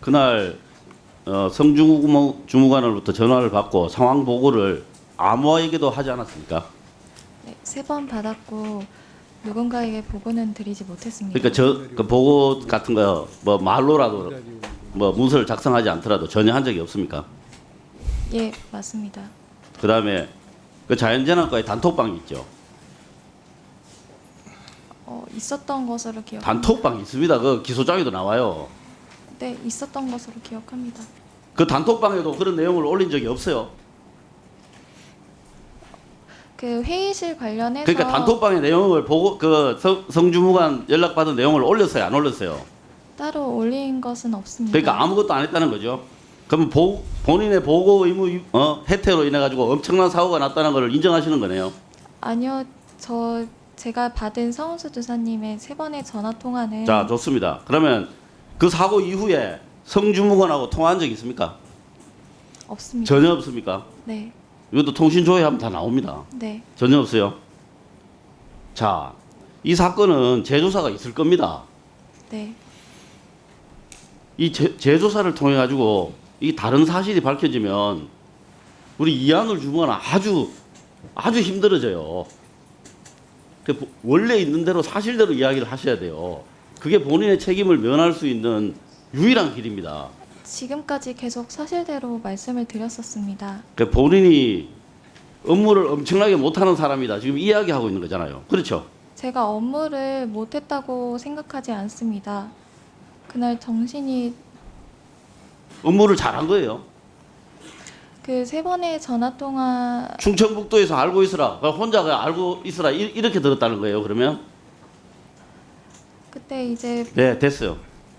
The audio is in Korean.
그날 어, 성주무 주무관으로부터 전화를 받고 상황 보고를 아무에게도 하지 않았습니까? 네, 세번 받았고 누군가에게 보고는 드리지 못했습니다. 그러니까 저 그 보고 같은 거 뭐 말로라도 뭐 문서를 작성하지 않더라도 전혀 한 적이 없습니까? 예, 맞습니다. 그다음에 그 자연재난과의 단톡방이 있죠. 어, 있었던 것으로 기억. 단톡방 있습니다. 그 기소장에도 나와요. 네, 있었던 것으로 기억합니다. 그 단톡방에도 그런 내용을 올린 적이 없어요. 그 회의실 관련해서 그러니까 단톡방의 내용을 보고 그 성, 성주무관 연락 받은 내용을 올렸어요, 안 올렸어요. 따로 올린 것은 없습니다. 그러니까 아무것도 안 했다는 거죠. 그러면 보, 본인의 보고 의무 위- 어, 혜택으로 인해 가지고 엄청난 사고가 났다는 걸 인정하시는 거네요. 아니요, 저 제가 받은 성은수 주사님의 세 번의 전화 통화는 자, 좋습니다. 그러면 그 사고 이후에 성주무관하고 통화한 적 있습니까? 없습니다. 전혀 없습니까? 네, 이것도 통신 조회하면 다 나옵니다. 네, 전혀 없어요. 자, 이 사건은 재조사가 있을 겁니다. 네, 이 재, 재조사를 통해 가지고 이 다른 사실이 밝혀지면 우리 이한울 주무관은 아주 아주 힘들어져요. 그 보- 원래 있는 대로 사실대로 이야기를 하셔야 돼요. 그게 본인의 책임을 면할 수 있는 유일한 길입니다. 지금까지 계속 사실대로 말씀을 드렸었습니다. 그 본인이 업무를 엄청나게 못하는 사람이다. 지금 이야기하고 있는 거잖아요. 그렇죠? 제가 업무를 못했다고 생각하지 않습니다. 그날 정신이 업무를 잘한 거예요. 그 세 번의 전화 통화 충청북도에서 알고 있으라. 그러니까 혼자 그냥 알고 있으라. 이- 이렇게 들었다는 거예요. 그러면 그때 이제 네 됐어요.